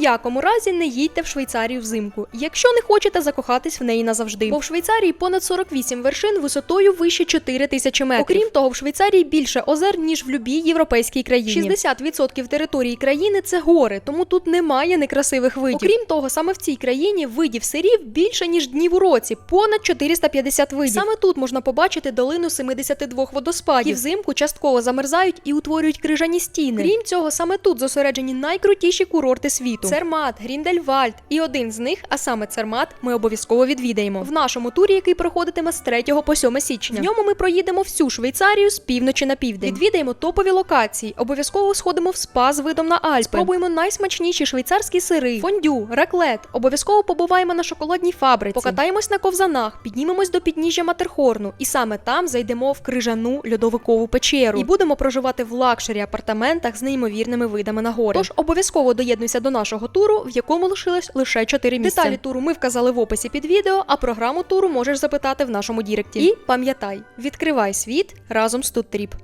якому разі не їдьте в Швейцарію взимку, якщо не хочете закохатись в неї назавжди. Бо в Швейцарії понад 48 вершин висотою вище 4 тисячі метрів. Окрім того, в Швейцарії більше озер, ніж в любій європейській країні. 60% території країни це гори, тому тут немає некрасивих видів. Окрім того, саме в цій країні видів сирів більше ніж днів у році, понад 450 видів. Саме тут можна побачити долину 72 водоспадів. які взимку частково замерзають і утворюють крижані стіни. Крім цього, саме тут зосереджені найкрутіші курорти світу: Цермат, Гріндельвальд. І один з них, а саме Цермат, ми обов'язково відвідаємо в нашому турі, який проходитиме з 3 по 7 січня. В ньому ми проїдемо всю Швейцарію з півночі на південь. Відвідаємо топові локації, обов'язково сходимо в спа з видом на Альпи. Спробуємо найсмачніші швейцарські сири, фондю, раклет. Обов'язково побуваємо на шоколадній фабриці, покатаємось на ковзанах, піднімемось до підніжжя Матерхорну, і саме там зайдемо в крижану льодовикову печеру і будемо проживати в лакшері апартаментах з неймовірними видами на гори. Тож обов'язково доєднуйся до нашого туру, в якому лишилось лише 4 місця. Деталі туру ми вказали в описі під відео, а програму туру можеш запитати в нашому діректі. І пам'ятай, відкривай світ разом з Туттріп.